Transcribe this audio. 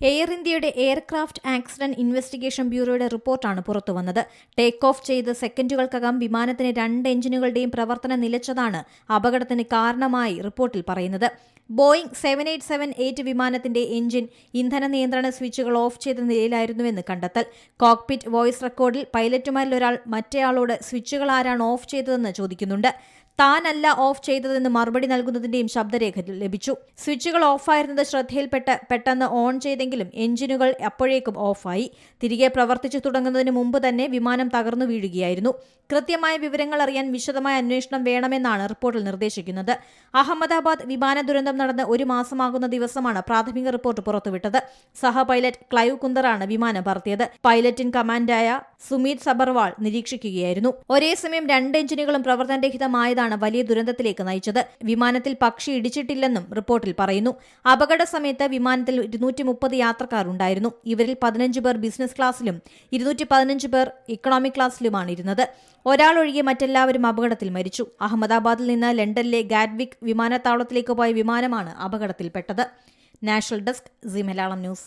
Air ഇന്ത്യയുടെ aircraft accident investigation ബ്യൂറോയുടെ റിപ്പോർട്ടാണ് പുറത്തുവന്നത്. ടേക്ക് ഓഫ് ചെയ്ത് സെക്കൻഡുകൾക്കകം വിമാനത്തിന് രണ്ട് എഞ്ചിനുകളുടെയും പ്രവർത്തനം നിലച്ചതാണ് അപകടത്തിന് കാരണമായി റിപ്പോർട്ടിൽ പറയുന്നത്. Boeing seven eight seven eight വിമാനത്തിന്റെ എഞ്ചിൻ ഇന്ധന നിയന്ത്രണ സ്വിച്ചുകൾ ഓഫ് ചെയ്ത നിലയിലായിരുന്നുവെന്ന് കണ്ടെത്തൽ. കോക്പിറ്റ് വോയിസ് റെക്കോർഡിൽ പൈലറ്റുമാരിൽ ഒരാൾ മറ്റേയാളോട് സ്വിച്ചുകൾ ആരാണ് ഓഫ് ചെയ്തതെന്ന് ചോദിക്കുന്നുണ്ട്. താനല്ല ഓഫ് ചെയ്തതെന്ന് മറുപടി നൽകുന്നതിന്റെയും ശബ്ദരേഖ ലഭിച്ചു. സ്വിച്ചുകൾ ഓഫായിരുന്നത് ശ്രദ്ധയിൽപ്പെട്ട് പെട്ടെന്ന് ഓൺ ചെയ്തെങ്കിലും എഞ്ചിനുകൾ അപ്പോഴേക്കും ഓഫായി. തിരികെ പ്രവർത്തിച്ചു തുടങ്ങുന്നതിന് മുമ്പ് തന്നെ വിമാനം തകർന്നു വീഴുകയായിരുന്നു. കൃത്യമായ വിവരങ്ങൾ അറിയാൻ വിശദമായ അന്വേഷണം വേണമെന്നാണ് റിപ്പോർട്ടിൽ നിർദ്ദേശിക്കുന്നത്. അഹമ്മദാബാദ് വിമാന ദുരന്തം നടന്ന് ഒരു മാസമാകുന്ന ദിവസമാണ് പ്രാഥമിക റിപ്പോർട്ട് പുറത്തുവിട്ടത്. സഹ പൈലറ്റ് ക്ലൈവ് കുന്ദറാണ് വിമാനം പറത്തിയത്. പൈലറ്റ് ഇൻ കമാൻഡായ സുമീത് സബർവാൾ നിരീക്ഷിക്കുകയായിരുന്നു. ഒരേ സമയം രണ്ട് എഞ്ചിനുകളും പ്രവർത്തനരഹിതമായതാണ് വലിയ ദുരന്തത്തിലേക്ക് നയിച്ചത്. വിമാനത്തിൽ പക്ഷി ഇടിച്ചിട്ടില്ലെന്നും റിപ്പോർട്ടിൽ പറയുന്നു. അപകട സമയത്ത് വിമാനത്തിൽ ഇരുന്നൂറ്റി മുപ്പത് യാത്രക്കാരുണ്ടായിരുന്നു. ഇവരിൽ പതിനഞ്ച് പേർ ബിസിനസ് ക്ലാസ്സിലും ഇരുന്നൂറ്റി പതിനഞ്ച് പേർ ഇക്കണോമിക് ക്ലാസ്സിലുമാണ് ഇരുന്നത്. ഒരാളൊഴികെ മറ്റെല്ലാവരും അപകടത്തിൽ മരിച്ചു. അഹമ്മദാബാദിൽ നിന്ന് ലണ്ടനിലെ ഗാഡ്വിക് വിമാനത്താവളത്തിലേക്ക് പോയ വിമാനമാണ് അപകടത്തിൽപ്പെട്ടത്. National desk C Malayalam news.